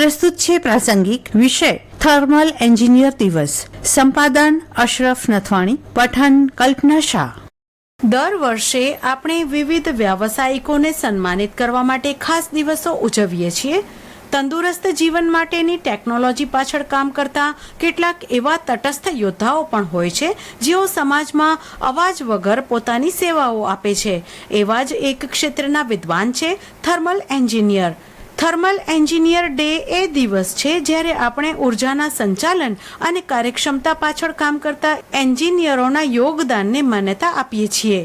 પ્રસ્તુત છે પ્રાસંગિક વિષય, થર્મલ એન્જિનિયર દિવસ. સંપાદન અશરફ નથવાણી, પઠન કલ્પના શાહ. દર વર્ષે આપણે વિવિધ વ્યાવસાયિકોને સન્માનિત કરવા માટે ખાસ દિવસો ઉજવીએ છીએ. તંદુરસ્ત જીવન માટેની ટેકનોલોજી પાછળ કામ કરતા કેટલાક એવા તટસ્થ યોદ્ધાઓ પણ હોય છે, જેઓ સમાજમાં અવાજ વગર પોતાની સેવાઓ આપે છે. એવા જ એક ક્ષેત્રના વિદ્વાન છે thermal engineer. Thermal engineer day એ દિવસ છે જ્યારે આપણે ઉર્જાના સંચાલન અને કાર્યક્ષમતા પાછળ કામ કરતા એન્જિનિયરોના યોગદાનને માન્યતા આપીએ છીએ.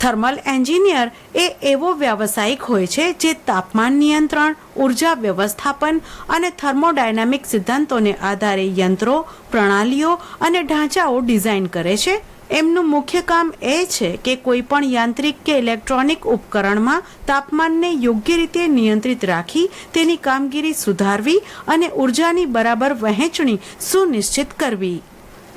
થર્મલ એન્જિનિયર એ એવો વ્યાવસાયિક હોય છે જે તાપમાન નિયંત્રણ, ઊર્જા વ્યવસ્થાપન અને થર્મોડાયનામિક સિદ્ધાંતોને આધારે યંત્રો, પ્રણાલીઓ અને ઢાંચાઓ ડિઝાઇન કરે છે એમનું મુખ્ય કામ એ છે કે કોઈ પણ યાંત્રિક કે ઇલેક્ટ્રોનિક ઉપકરણમાં તાપમાનને યોગ્ય રીતે નિયંત્રિત રાખી તેની કામગીરી સુધારવી અને ઉર્જાની બરાબર વહેંચણી સુનિશ્ચિત કરવી.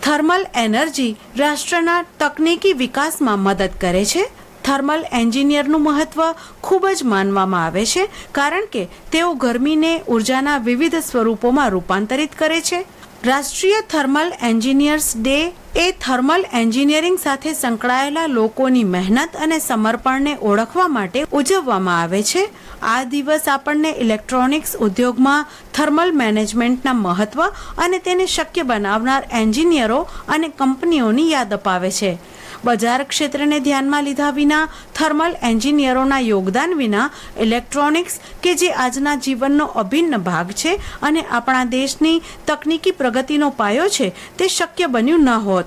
થર્મલ એનર્જી રાષ્ટ્રના તકનીકી વિકાસમાં મદદ કરે છે. થર્મલ એન્જિનિયરનું મહત્વ ખૂબ જ માનવામાં આવે છે, કારણ કે તેઓ ગરમીને ઉર્જાના વિવિધ સ્વરૂપોમાં રૂપાંતરિત કરે છે. રાષ્ટ્રીય થર્મલ એન્જિનિયર્સ ડે એ થર્મલ એન્જિનિયરિંગ સાથે સંકળાયેલા લોકોની મહેનત અને સમર્પણને ઓળખવા માટે ઉજવવામાં આવે છે. આ દિવસ આપણને ઇલેક્ટ્રોનિક્સ ઉદ્યોગમાં થર્મલ મેનેજમેન્ટના મહત્વ અને તેને શક્ય બનાવનાર એન્જિનિયરો અને કંપનીઓની યાદ અપાવે છે. બજાર ક્ષેત્રને ધ્યાનમાં લીધા વિના, થર્મલ એન્જિનિયરોના યોગદાન વિના, ઇલેક્ટ્રોનિક્સ કે જે આજના જીવનનો અભિન્ન ભાગ છે અને આપણા દેશની તકનીકી પ્રગતિનો પાયો છે, તે શક્ય બન્યું ન હોત.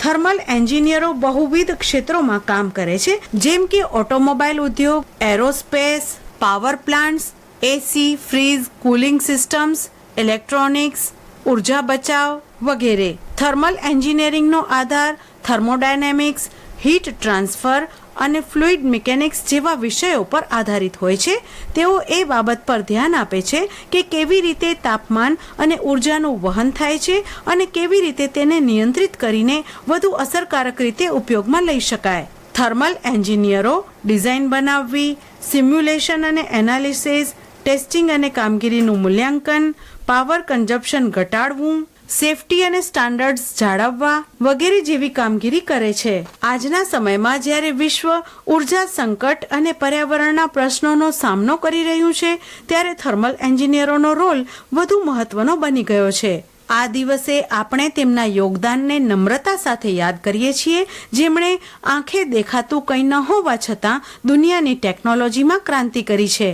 થર્મલ એન્જિનિયરો બહુવિધ ક્ષેત્રોમાં કામ કરે છે, જેમ કે ઓટોમોબાઈલ ઉદ્યોગ, aerospace, power plants, AC fridge cooling systems, electronics, ઊર્જા બચાવ વગેરે. થર્મલ એન્જિનિયરિંગનો આધાર થર્મોડાયનેમિક્સ, હીટ ટ્રાન્સફર અને ફ્લુઇડ મિકેનિક્સ જેવા વિષયો પર આધારિત હોય છે. તેઓ એ બાબત પર ધ્યાન આપે છે કે કેવી રીતે તાપમાન અને ઉર્જાનું વહન થાય છે અને કેવી રીતે તેને નિયંત્રિત કરીને વધુ અસરકારક રીતે ઉપયોગમાં લઈ શકાય. થર્મલ એન્જિનિયરો, ડિઝાઇન બનાવવી, સિમ્યુલેશન અને એનાલિસિસ, ટેસ્ટિંગ અને કામગીરીનું મૂલ્યાંકન, પાવર કન્ઝપ્શન ઘટાડવું સેફટી અને સ્ટાન્ડર્ડ્સ જાળવવા વગેરે જેવી કામગીરી કરે છે. આજના સમયમાં જ્યારે વિશ્વ ઊર્જા સંકટ અને પર્યાવરણના પ્રશ્નોનો સામનો કરી રહ્યું છે, ત્યારે થર્મલ એન્જિનિયરોનો રોલ વધુ મહત્વનો બની ગયો છે. આ દિવસે આપણે તેમના યોગદાનને નમ્રતા સાથે યાદ કરીએ છીએ, જેમણે આંખે દેખાતું કંઈ ન હોવા છતાં દુનિયાની ટેકનોલોજીમાં ક્રાંતિ કરી છે.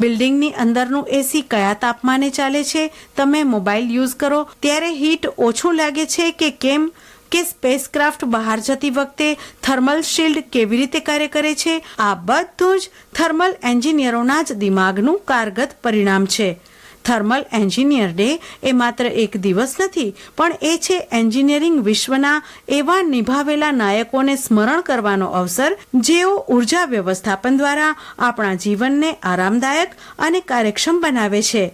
બિલ્ડિંગની અંદરનું એસી કયા તાપમાને ચાલે છે, તમે મોબાઈલ યુઝ કરો. ત્યારે હીટ ઓછું લાગે છે કે કેમ? કે સ્પેસક્રાફ્ટ બહાર જતી વખતે થર્મલ શિલ્ડ કેવી રીતે કાર્ય કરે છે? આ બધું જ થર્મલ એન્જિનિયરોના જ દિમાગનું કારગત પરિણામ છે. થર્મલ એન્જિનિયર ડે એ માત્ર એક દિવસ નથી, પણ એ છે એન્જિનિયરિંગ વિશ્વના એવા નિભાવેલા નાયકોને સ્મરણ કરવાનો અવસર, જેઓ ઊર્જા વ્યવસ્થાપન દ્વારા આપણા જીવનને આરામદાયક અને કાર્યક્ષમ બનાવે છે.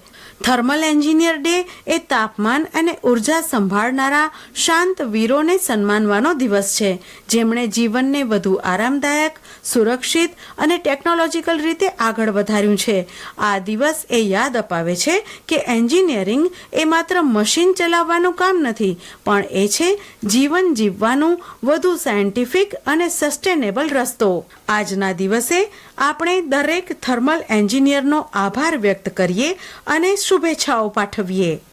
થર્મલ એન્જિનિયર ડે એ તાપમાન અને ઊર્જા સંભાળનારા શાંત વીરોને સન્માનવાનો દિવસ છે, જેમણે જીવનને વધુ આરામદાયક, સુરક્ષિત અને ટેકનોલોજીકલ રીતે આગળ વધાર્યું છે. આ દિવસ એ યાદ અપાવે છે કે એન્જિનિયરિંગ એ માત્ર મશીન ચલાવવાનું કામ નથી, પણ એ છે જીવન જીવવાનું વધુ સાયન્ટિફિક અને સસ્ટેનેબલ રસ્તો. આજના દિવસે આપણે દરેક થર્મલ એન્જિનિયરનો આભાર વ્યક્ત કરીએ અને શુભેચ્છાઓ પાઠવીએ.